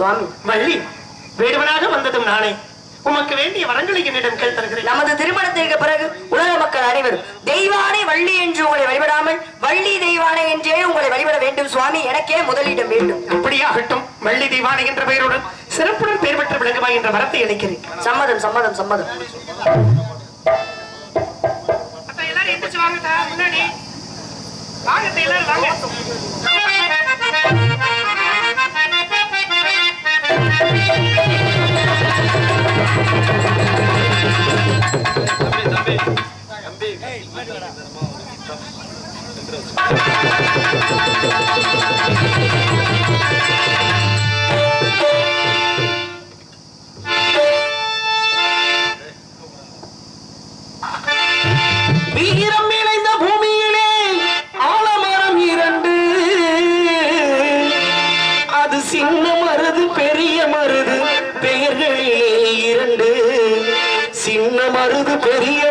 சுவாமி. வள்ளி வேடுவனாக வந்ததும் நானே. உமக்கு வேண்டிய வரங்களை என்னிடம் கேள் தருகிறேன். நமது திருமணத்திற்கு பிறகு உலக மக்கள் அனைவரும் தெய்வானை வள்ளி என்று உங்களை வழிபடாமல் வள்ளி தெய்வானை என்றே உங்களை வழிபட வேண்டும் சுவாமி எனக்கே முதலிடம் வேண்டும். அப்படியாகட்டும் வள்ளி தெய்வானை என்ற பெயருடன் சிறப்புடன் பெயர் பெற்று விளங்குவாய் என்ற வரத்தை அளிக்கிறேன். சம்மதம் சம்மதம் சம்மதம். வாங்க எல்லாரும் வாங்க. வீரம் இணைந்த பூமியிலே ஆலமரம் இரண்டு. அது சின்ன மருது பெரிய மருது பெயர்களிலே இரண்டு சின்ன மருது பெரிய